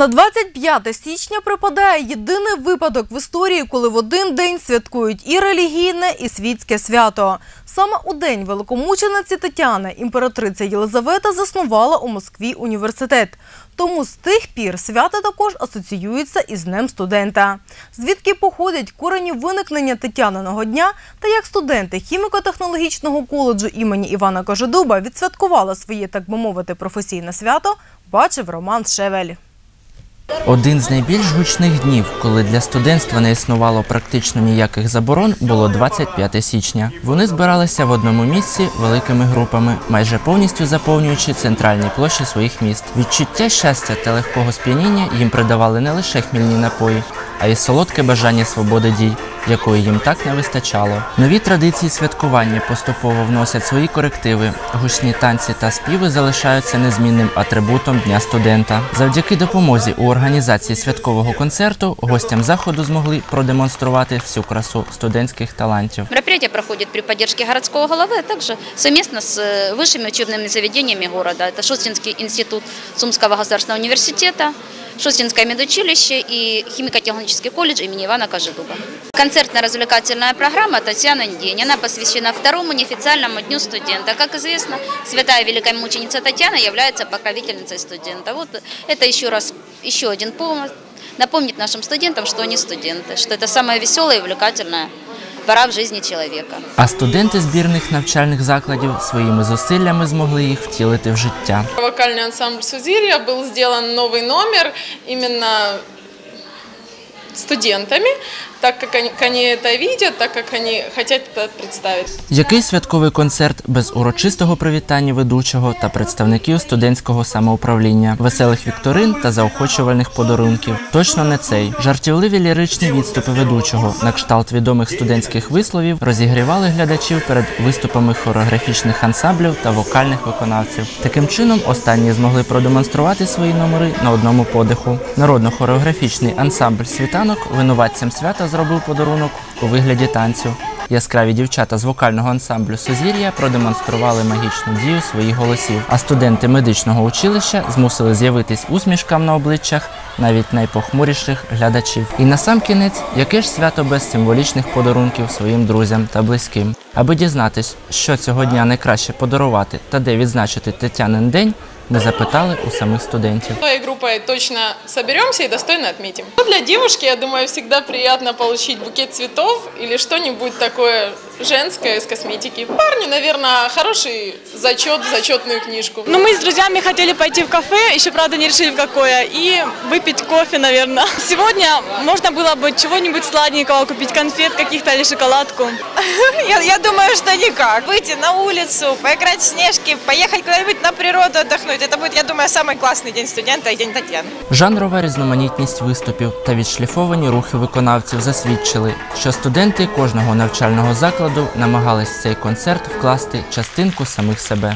На 25 січня припадає єдиний випадок в історії, коли в один день святкують і релігійне, і світське свято. Саме у день великомучениці Тетяни імператриця Єлизавета заснувала у Москві університет. Тому з тих пір свято також асоціюється із Днем студента. Звідки походять корені виникнення Тетяниного дня та як студенти хіміко-технологічного коледжу імені Івана Кожедуба відсвяткували своє, так би мовити, професійне свято, бачив Роман Шевель. Один з найбільш гучних днів, коли для студентства не існувало практично ніяких заборон, було 25 січня. Вони збиралися в одному місці великими групами, майже повністю заповнюючи центральні площі своїх міст. Відчуття щастя та легкого сп'яніння їм придавали не лише хмільні напої, а й солодке бажання свободи дій, якої їм так не вистачало. Нові традиції святкування поступово вносять свої корективи. Гучні танці та співи залишаються незмінним атрибутом Дня студента. Завдяки допомозі у організації святкового концерту гостям заходу змогли продемонструвати всю красу студентських талантів. Мероприятие проходит при поддержке городского головы, а также совместно с э, высшими учебными заведениями города. Это Шустинский институт Сумского государственного университета, Шустинское медучилище и химико-технологический колледж имени Ивана Кожедуба. Концертно-развлекательная программа «Татьянин день». Она посвящена второму неофициальному дню студента. Как известно, святая великая мученица Татьяна является покровительницей студента. Вот это еще раз, еще один повод напомнить нашим студентам, что они студенты, что это самая веселая и увлекательная пора в жизни человека. А студенти збірних навчальних закладів своїми зусиллями змогли їх втілити в життя. Вокальный ансамбль «Сузирья» был сделан новый номер именно студентами, так как они, они это видят, так как они хотят это представить. Який святковий концерт без урочистого привітання ведучого та представників студентського самоуправління, веселих вікторин та заохочувальних подарунків? Точно не цей. Жартівливі ліричні відступи ведучого на кшталт відомих студентських висловів розігрівали глядачів перед виступами хореографічних ансамблів та вокальних виконавців. Таким чином, останні змогли продемонструвати свої номери на одному подиху. Народно-хореографічний ансамбль світанок винуватцям свята зробив подарунок у вигляді танцю. Яскраві дівчата з вокального ансамблю Сузір'я продемонстрували магічну дію своїх голосів, а студенти медичного училища змусили з'явитись усмішкам на обличчях навіть найпохмуріших глядачів. І на сам кінець, яке ж свято без символічних подарунків своїм друзям та близьким. Аби дізнатись, що цього дня найкраще подарувати та де відзначити Тетянин день, ми запитали у самих студентів. Своей группой точно соберемся и достойно отметим. Ну, Для девушки, я думаю, всегда приятно получить букет цветов или что-нибудь такое женское из косметики. Парни, наверное, хороший зачет в зачетную книжку. Ну, мы с друзьями хотели пойти в кафе, еще, правда, не решили в какое, и выпить кофе, наверное. Сегодня можно было бы чего-нибудь сладенького купить, конфет каких-то или шоколадку. Я, я думаю, что никак. Выйти на улицу, поиграть в снежки, поехать куда-нибудь на природу отдохнуть. Это будет, я думаю, самый классный день студента и день Татьяны. Жанрова різноманітність виступів та відшліфовані рухи виконавців засвідчили, що студенти кожного навчального закладу намагались в цей концерт вкласти частинку самих себе.